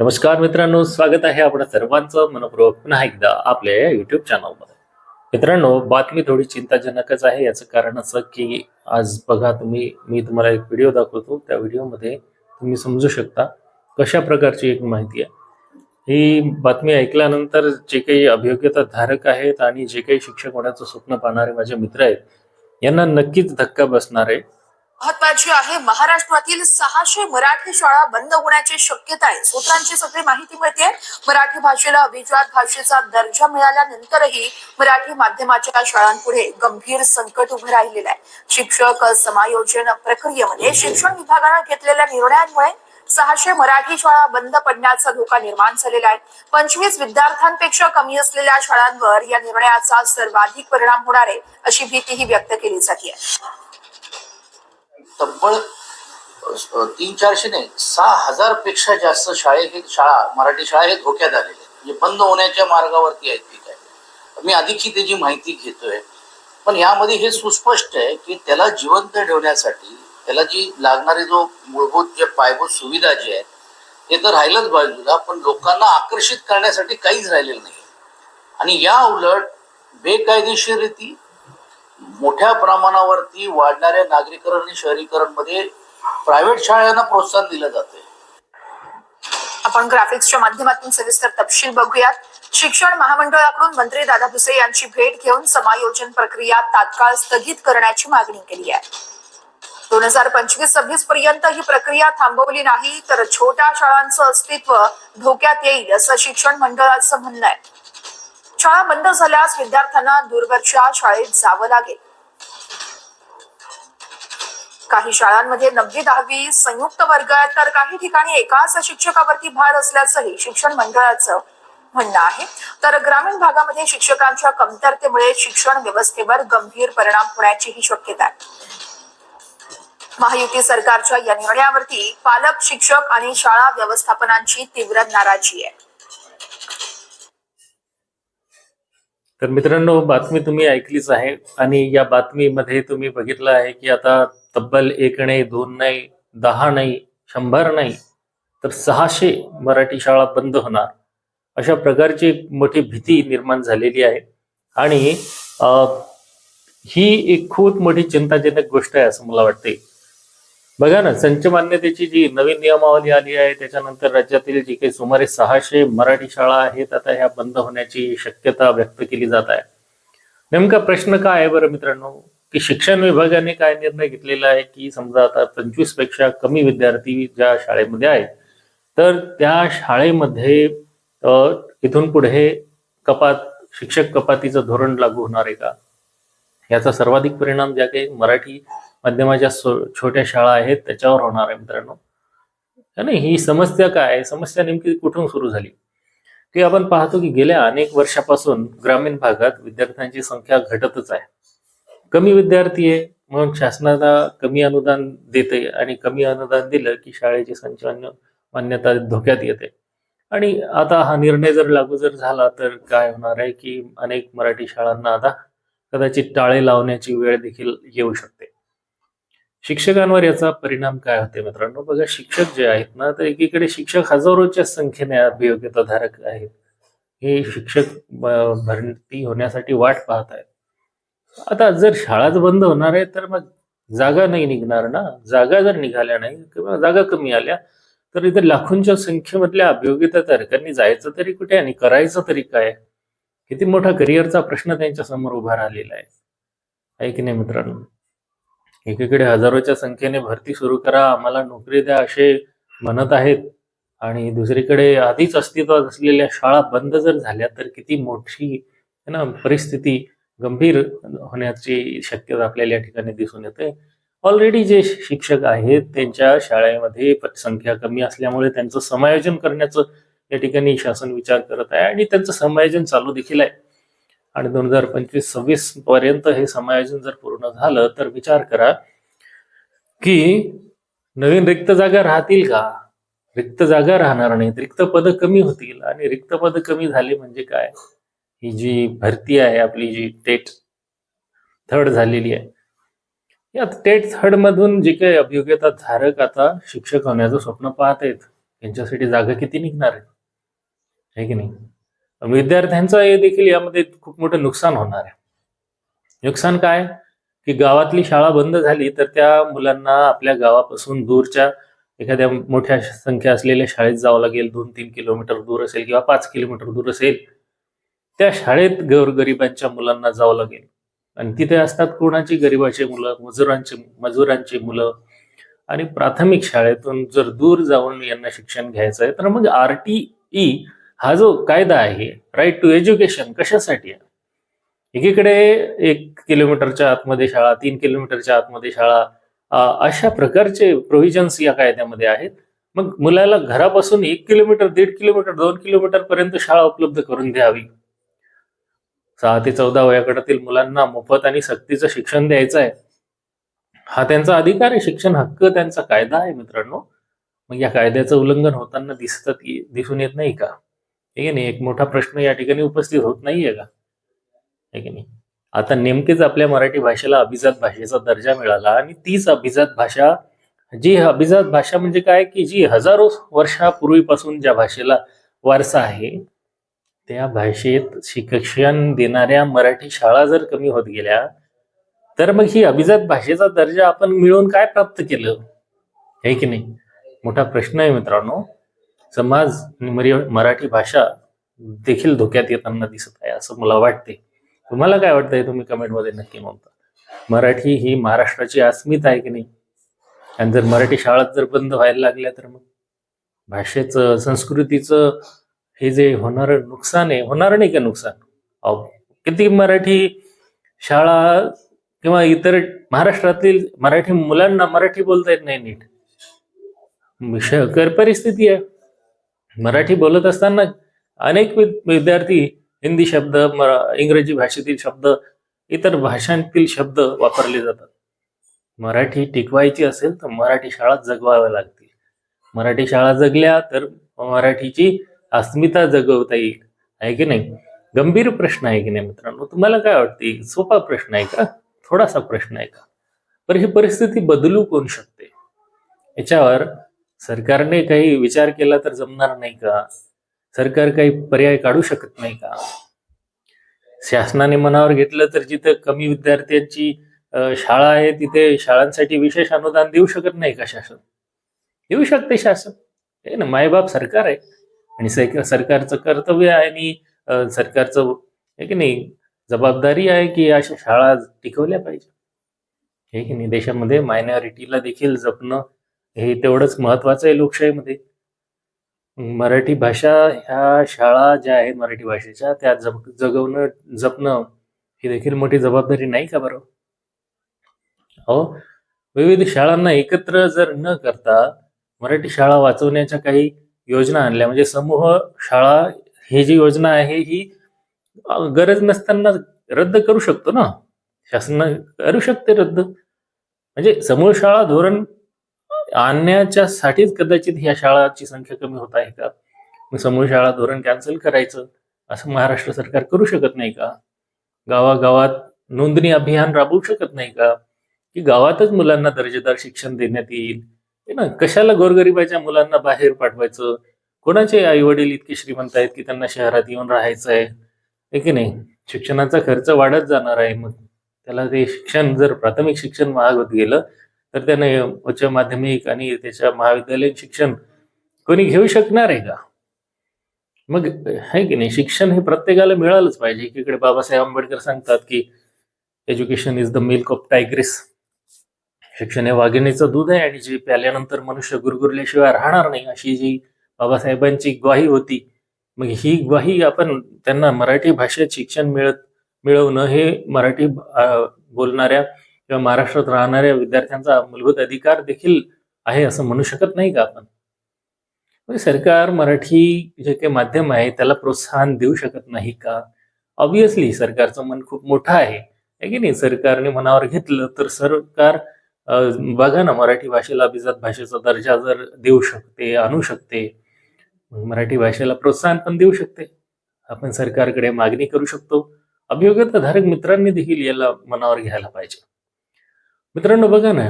नमस्कार मित्रांनो स्वागत आहे आपण सर्वांचं मनपूर्वक पुन्हा एकदा आपल्या या युट्यूब चॅनलमध्ये मित्रांनो बातमी थोडी चिंताजनकच आहे. याचं कारण असं की आज बघा तुम्ही मी तुम्हाला एक व्हिडिओ दाखवतो. त्या व्हिडिओमध्ये तुम्ही समजू शकता कशा प्रकारची एक माहिती आहे. ही बातमी ऐकल्यानंतर जे काही अभियोग्यता धारक आहेत आणि जे काही शिक्षक होण्याचं स्वप्न पाहणारे माझे मित्र आहेत यांना नक्कीच धक्का बसणार आहे. महत्वाची आहे. महाराष्ट्रातील सहाशे मराठी शाळा बंद होण्याची शक्यता आहे. सूत्रांची सगळी माहिती मिळते. मराठी भाषेला अभिजात भाषेचा दर्जा मिळाल्यानंतरही मराठी माध्यमाच्या शाळांपुढे गंभीर संकट उभं राहिलेलं आहे. शिक्षक समायोजन प्रक्रियेमध्ये शिक्षण विभागानं घेतलेल्या निर्णयांमुळे सहाशे मराठी शाळा बंद पडण्याचा धोका निर्माण झालेला आहे. पंचवीस विद्यार्थ्यांपेक्षा कमी असलेल्या शाळांवर या निर्णयाचा सर्वाधिक परिणाम होणार आहे अशी भीतीही व्यक्त केली जाते. तब्बल तीन चारशे नाही सहा हजारपेक्षा जास्त शाळे हे शाळा मराठी शाळा हे धोक्यात आलेले म्हणजे बंद होण्याच्या मार्गावरती आहेत ठीक आहे मी अधिकची त्याची माहिती घेतोय. पण यामध्ये हे सुस्पष्ट आहे की त्याला जिवंत ठेवण्यासाठी त्याला जी लागणारी जो मूलभूत जे पायाभूत सुविधा जी आहे ते तर राहिलंच बाजूला पण लोकांना आकर्षित करण्यासाठी काहीच राहिलेलं नाही. आणि या उलट बेकायदेशीररिती मोठ्या प्रमाणावरती वाढणाऱ्या नागरीकरण आणि शहरीकरणमध्ये प्रायव्हेट शाळांना प्रोत्साहन दिलं जाते आपण ग्राफिक्सच्या माध्यमातून सविस्तर तपशील बघूयात. शिक्षण महामंडळाकडून मंत्री दादा भुसे यांची भेट घेऊन समायोजन प्रक्रिया तात्काळ स्थगित करण्याची मागणी केली आहे. दोन हजार पंचवीस सव्वीस पर्यंत ही प्रक्रिया थांबवली नाही तर छोट्या शाळांचं अस्तित्व धोक्यात येईल असं शिक्षण मंडळाचं म्हणणं आहे. शाळा बंद झाल्यास विद्यार्थ्यांना दूरवरच्या शाळेत जावं लागेल. काही शाळांमध्ये नववी दहावी संयुक्त वर्ग आहेत तर काही ठिकाणी एकाच शिक्षकावरती भार असल्याचंही शिक्षण मंडळाचं म्हणणं आहे. तर ग्रामीण भागामध्ये शिक्षकांच्या कमतरतेमुळे शिक्षण व्यवस्थेवर गंभीर परिणाम होण्याचीही शक्यता आहे. महायुती सरकारच्या या निर्णयावरती पालक शिक्षक आणि शाळा व्यवस्थापनांची तीव्र नाराजी आहे. तर मित्रांनो बातमी तुम्ही ऐकलीच आहे आणि या बातमीमध्ये तुम्ही बघितलं आहे की आता तब्बल एक नाही दोन नाही दहा नाही शंभर नाही तर सहाशे मराठी शाळा बंद होणार. अशा प्रकारची मोठी भीती निर्माण झालेली आहे. आणि ही एक खूप मोठी चिंताजनक गोष्ट आहे असं मला वाटते बघा ना संच मान्यतेची जी नवीन नियमावली आली आहे त्याच्यानंतर राज्यातील जी काही सुमारे सहाशे मराठी शाळा आहेत आता ह्या बंद होण्याची शक्यता व्यक्त केली जात आहे. नेमका प्रश्न काय आहे बरं मित्रांनो? की शिक्षण विभागाने काय निर्णय घेतलेला आहे की समजा आता पंचवीसपेक्षा कमी विद्यार्थी ज्या शाळेमध्ये आहेत तर त्या शाळेमध्ये इथून पुढे कपात शिक्षक कपातीचं धोरण लागू होणार आहे का? याचा सर्वाधिक परिणाम ज्या काही मराठी माध्यमाच्या छोट्या शाळा आहेत त्याच्यावर होणार आहे मित्रांनो. आणि ही समस्या काय समस्या नेमकी कुठून सुरू झाली? की आपण पाहतो की गेल्या अनेक वर्षापासून ग्रामीण भागात विद्यार्थ्यांची संख्या घटतच आहे. कमी विद्यार्थी आहे म्हणून शासनाला कमी अनुदान देते आणि कमी अनुदान दिलं की शाळेची संचालन मान्यता धोक्यात येते. आणि आता हा निर्णय जर लागू जर झाला तर काय होणार आहे की अनेक मराठी शाळांना आता कदाचित टाळे लावण्याची वेळ देखील येऊ शकते. शिक्षकांवर याचा परिणाम काय होते मित्रांनो? बघा शिक्षक जे आहेत ना तर एकीकडे शिक्षक हजारोच्या संख्येने अभियोग्यताधारक आहेत. हे शिक्षक भरती होण्यासाठी वाट पाहत आहेत. आता जर शाळाच बंद होणार आहे तर मग जागा नाही निघणार ना? जागा जर निघाल्या नाही किंवा जागा कमी आल्या तर इथे लाखोंच्या संख्येमधल्या अभियोग्यताधारकांनी जायचं तरी कुठे आणि करायचं तरी काय? किती मोठा करिअरचा प्रश्न त्यांच्यासमोर उभा राहिलेला आहे. आहे की नाही मित्रांनो? एकीकडे हजारोच्या संख्येने भरती सुरू करा आम्हाला नोकरी द्या असे म्हणत आहेत. आणि दुसरीकडे आधीच अस्तित्वात असलेल्या शाळा बंद जर झाल्या तर किती मोठी ना परिस्थिती गंभीर होण्याची शक्यता आपल्याला या ठिकाणी दिसून येते. ऑलरेडी जे शिक्षक आहेत त्यांच्या शाळेमध्ये संख्या कमी असल्यामुळे त्यांचं समायोजन करण्याचं या ठिकाणी शासन विचार करत आहे. आणि त्यांचं समायोजन चालू देखील आहे. आणि दोन हजार पंचवीस सव्वीस पर्यंत हे समायोजन जर पूर्ण झालं तर विचार करा की नवीन रिक्त जागा राहतील का? रिक्त जागा राहणार नाहीत. रिक्त पद कमी होतील. आणि रिक्त पद कमी झाली म्हणजे काय? ही जी भरती आहे आपली जी टेट थर्ड झालेली आहे. या टेट थर्ड मधून जे काही अभियोग्यता धारक आता शिक्षक होण्याचं स्वप्न पाहत आहेत त्यांच्यासाठी जागा किती निघणार आहे की नाही? विद्यार्थ्यांचं हे देखील यामध्ये खूप मोठं नुकसान होणार आहे. नुकसान काय? की गावातली शाळा बंद झाली तर त्या मुलांना आपल्या गावापासून दूरच्या एखाद्या मोठ्या संख्या असलेल्या शाळेत जावं लागेल दोन तीन किलोमीटर दूर असेल किंवा पाच किलोमीटर दूर असेल त्या शाळेत गोरगरिबांच्या मुलांना जावं लागेल. आणि तिथे असतात कोणाची गरिबाची मुलं मजुरांची मजुरांची मुलं. आणि प्राथमिक शाळेतून जर दूर जाऊन यांना शिक्षण घ्यायचं आहे तर मग आर टी ई हा जो कायदा आहे राईट टू एज्युकेशन कशासाठी आहे? एकीकडे एक किलोमीटरच्या आतमध्ये शाळा तीन किलोमीटरच्या आतमध्ये शाळा अशा प्रकारचे प्रोव्हिजन्स या कायद्यामध्ये आहेत. मग मुलाला घरापासून एक किलोमीटर दीड किलोमीटर दोन किलोमीटर पर्यंत शाळा उपलब्ध करून द्यावी. सहा ते चौदा वयागटातील मुलांना मोफत आणि सक्तीचं शिक्षण द्यायचं आहे. हा त्यांचा अधिकार आहे शिक्षण हक्क त्यांचा कायदा आहे मित्रांनो. मग या कायद्याचं उल्लंघन होताना दिसतात दिसून येत नाही का? ठीक आहे नाही? एक मोठा प्रश्न या ठिकाणी उपस्थित होत नाहीये का? आहे की नाही? आता नेमकेच आपल्या मराठी भाषेला अभिजात भाषेचा दर्जा मिळाला आणि तीच अभिजात भाषा जी अभिजात भाषा म्हणजे काय? की जी हजारो वर्षापूर्वीपासून ज्या भाषेला वारसा आहे त्या भाषेत शिक्षण देणाऱ्या मराठी शाळा जर कमी होत गेल्या तर मग ही अभिजात भाषेचा दर्जा आपण मिळवून काय प्राप्त केलं? आहे की नाही? मोठा प्रश्न आहे मित्रांनो. समाज आणि मरी- मराठी भाषा देखील धोक्यात येताना दिसत आहे असं मला वाटते. तुम्हाला काय वाटतंय? तुम्ही कमेंटमध्ये नक्की म्हणता. मराठी ही महाराष्ट्राची अस्मिता आहे की नाही? आणि जर मराठी शाळा जर बंद व्हायला लागल्या तर मग? भाषेचं संस्कृतीचं हे जे होणार नुकसान आहे होणार नाही का नुकसान? अहो, किती मराठी शाळा किंवा इतर महाराष्ट्रातील मराठी मुलांना मराठी बोलता येत नाही नीट. विषयकर परिस्थिती आहे. मराठी बोलत असताना अनेक विद्यार्थी हिंदी शब्द मरा- इंग्रजी भाषेतील शब्द इतर भाषांतील शब्द वापरले जातात. मराठी टिकवायची असेल तर मराठी शाळा जगवाव्या लागतील. मराठी शाळा जगल्या तर मराठीची अस्मिता जगवता येईल. आहे की नाही? गंभीर प्रश्न आहे की नाही मित्रांनो? तुम्हाला काय वाटते? सोपा प्रश्न आहे का? थोडासा प्रश्न आहे का? पण ही परिस्थिती बदलू कोण शकते? याच्यावर सरकारने काही विचार केला तर जमणार नाही का? सरकार काही पर्याय काढू शकत नाही का? शासनाने मनावर घेतलं तर जिथं कमी विद्यार्थ्यांची शाळा आहे तिथे शाळांसाठी विशेष अनुदान देऊ शकत नाही का शासन? देऊ शकते शासन. हे ना मायबाप सरकार आहे. आणि सरकारचं कर्तव्य आहे आणि सरकारचं हे की नाही जबाबदारी आहे की अशा शाळा टिकवल्या पाहिजे. हे की नाही देशामध्ये मायनॉरिटीला देखील जपणं हे तेवढंच महत्वाचं आहे लोकशाहीमध्ये. मराठी भाषा ह्या शाळा ज्या आहेत मराठी भाषेच्या त्या जप जगवणं जपणं ही देखील मोठी जबाबदारी नाही का बरं? हो? विविध शाळांना एकत्र जर न करता मराठी शाळा वाचवण्याच्या काही योजना आणल्या म्हणजे समूह शाळा ही जी योजना आहे ही गरज नसताना रद्द करू शकतो ना? शासन करू शकते रद्द. म्हणजे समूह शाळा धोरण आणण्याच्या साठीच कदाचित ह्या शाळाची संख्या कमी होत आहे का? मग समूह शाळा धोरण कॅन्सल करायचं असं महाराष्ट्र सरकार करू शकत नाही का? गावागावात नोंदणी अभियान राबवू शकत नाही का? की गावातच मुलांना दर्जेदार शिक्षण देण्यात येईल? हे ना कशाला गोरगरिबाच्या मुलांना बाहेर पाठवायचं? कोणाचे आई वडील इतके श्रीमंत आहेत की त्यांना शहरात येऊन राहायचं आहे हे की नाही? शिक्षणाचा खर्च वाढत जाणार आहे मग. त्याला ते शिक्षण जर प्राथमिक शिक्षण महाग होत गेलं तर त्याने उच्च माध्यमिक आणि त्याच्या महाविद्यालयीन शिक्षण कोणी घेऊ शकणार आहे का? मग आहे की नाही? शिक्षण हे प्रत्येकाला मिळालंच पाहिजे. एकीकडे बाबासाहेब आंबेडकर सांगतात की education is the milk of tigress शिक्षण हे वाघिणीचं दूध आहे आणि जे प्याल्यानंतर मनुष्य गुरगुरल्याशिवाय राहणार नाही अशी जी बाबासाहेबांची ग्वाही होती मग ही ग्वाही आपण त्यांना मराठी भाषेत शिक्षण मिळत मिळवणं हे मराठी बोलणाऱ्या किंवा महाराष्ट्रात राहणाऱ्या विद्यार्थ्यांचा मूलभूत अधिकार देखील आहे असं म्हणू शकत नाही का आपण? म्हणजे सरकार मराठी जे काही माध्यम आहे त्याला प्रोत्साहन देऊ शकत नाही का? ऑब्विसली सरकारचं मन खूप मोठं आहे. की नाही? सरकारने मनावर घेतलं तर सरकार बघा ना मराठी भाषेला अभिजात भाषेचा दर्जा जर देऊ शकते आणू शकते मराठी भाषेला प्रोत्साहन पण देऊ शकते. आपण सरकारकडे मागणी करू शकतो. अभियोग्यताधारक मित्रांनी देखील याला मनावर घ्यायला पाहिजे. मित्रांनो बघा ना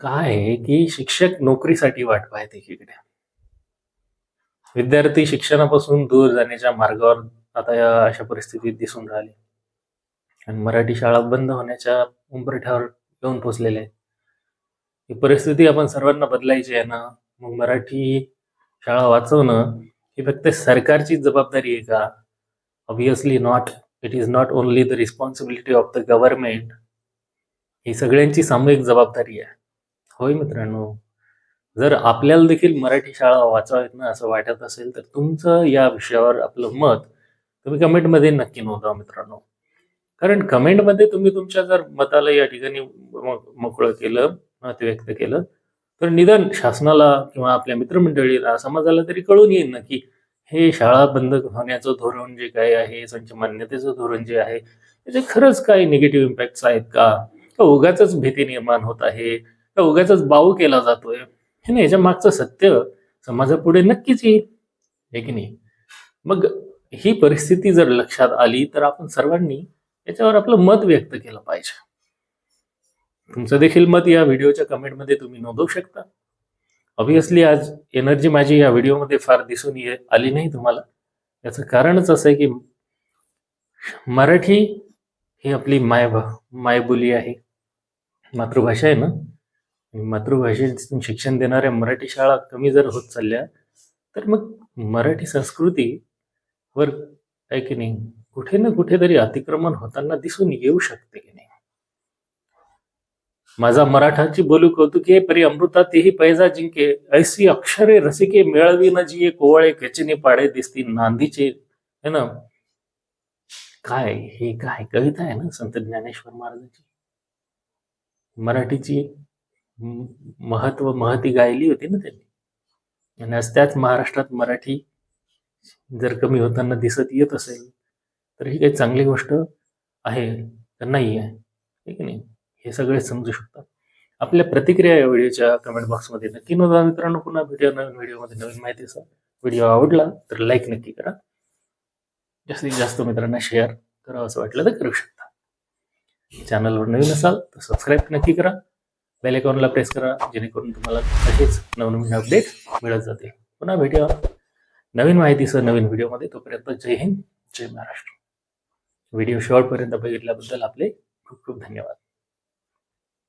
काय आहे की शिक्षक नोकरीसाठी वाट पाहते एकीकडे. विद्यार्थी शिक्षणापासून दूर जाण्याच्या मार्गावर आता या अशा परिस्थितीत दिसून राहिले. आणि मराठी शाळा बंद होण्याच्या उंबरठ्यावर येऊन पोचलेले आहेत. ही परिस्थिती आपण सर्वांना बदलायची आहे ना मग मराठी शाळा वाचवणं ही फक्त सरकारची जबाबदारी आहे का? Obviously not it is not only the responsibility of the government ही सगळ्यांची सामूहिक जबाबदारी आहे. होय मित्रांनो? जर आपल्याला देखील मराठी शाळा वाचावेत ना असं वाटत असेल तर तुमचं या विषयावर आपलं मत तुम्ही कमेंटमध्ये नक्की नोंदवा मित्रांनो. कारण कमेंटमध्ये तुम्ही तुमच्या जर मताला या ठिकाणी मोकळं केलं मत व्यक्त केलं तर निदान शासनाला किंवा आपल्या मित्रमंडळीला समाजाला तरी कळून येईल ना की हे शाळा बंद होण्याचं धोरण जे काय आहे संच मान्यतेचं धोरण जे आहे त्याचे खरंच काही निगेटिव्ह इम्पॅक्ट्स आहेत का? का उगाच भीती निर्माण होत आहे? का उगाच बाऊ केला जातोय? हे नाही याच्या मागचं सत्य समाजापुढे नक्कीच येईल. हे की नाही? मग ही परिस्थिती जर लक्षात आली तर आपण सर्वांनी याच्यावर आपलं मत व्यक्त केलं पाहिजे. तुमचं देखील मत या व्हिडिओच्या कमेंटमध्ये तुम्ही नोंदवू शकता. ऑब्विसली आज एनर्जी माझी या व्हिडिओमध्ये फार दिसून ये आली नाही तुम्हाला. याचं कारणच असं आहे की मराठी ही आपली माय मायबोली आहे. मातृभाषा आहे ना? मातृभाषेतून शिक्षण देणाऱ्या मराठी शाळा कमी जर होत चालल्या तर मग मराठी संस्कृती वर आहे की नाही कुठे ना कुठेतरी अतिक्रमण होताना दिसून येऊ शकते की नाही? माझा मराठाची बोलू कौतुके परी अमृता तेही पैजा जिंके. ऐसी अक्षरे रसिके मिळवी न जिये कोवळे खेचणे पाडे दिसती नांदीचे. है ना? काय हे काय कविता आहे ना संत ज्ञानेश्वर महाराजांची? मराठीची महत्त्व महती गायली होती ना त्यांनी. आणि आज त्याच महाराष्ट्रात मराठी जर कमी होताना दिसत येत असेल तर ही काही चांगली गोष्ट आहे तर नाही आहे? ठीक की नाही हे सगळे समजू शकतात. आपल्या प्रतिक्रिया या व्हिडिओच्या कमेंट बॉक्समध्ये नक्की नोंदवा मित्रांनो. पुन्हा व्हिडिओ नवीन व्हिडिओमध्ये नवीन माहिती असा व्हिडिओ आवडला तर लाईक नक्की करा. जास्तीत जास्त मित्रांना शेअर करा असं वाटलं तर करू शकता. चॅनलवर नवीन असाल तर सबस्क्राईब नक्की करा. बेल आयकॉनला प्रेस करा जेणेकरून तुम्हाला असेच नवनवीन अपडेट मिळत जाते पुन्हा भेटूया नवीन माहितीसह नवीन व्हिडिओमध्ये तोपर्यंत जय हिंद जय महाराष्ट्र. व्हिडिओ शेवटपर्यंत बघितल्याबद्दल आपले खूप खूप धन्यवाद.